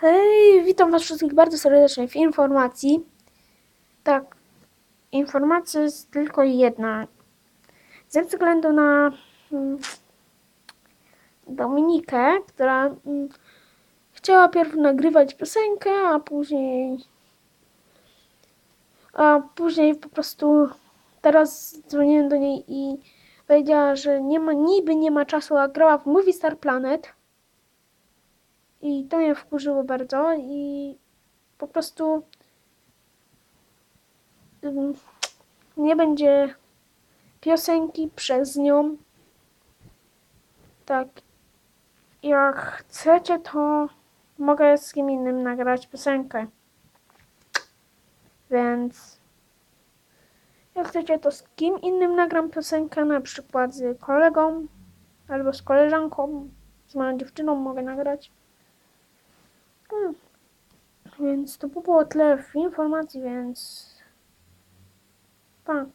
Hej, witam was wszystkich bardzo serdecznie w informacji. Tak, informacja jest tylko jedna. Ze względu na mm, Dominikę, która mm, chciała pierw nagrywać piosenkę, a później a później po prostu teraz dzwoniłem do niej i powiedziała, że nie ma, niby nie ma czasu, a grała w Movie Star Planet. I to mnie wkurzyło bardzo i po prostu ym, nie będzie piosenki przez nią. Tak. Jak chcecie, to mogę z kim innym nagrać piosenkę. Więc jak chcecie, to z kim innym nagram piosenkę, na przykład z kolegą albo z koleżanką, z moją dziewczyną mogę nagrać. Więc to by było tyle informacji, więc. Pa.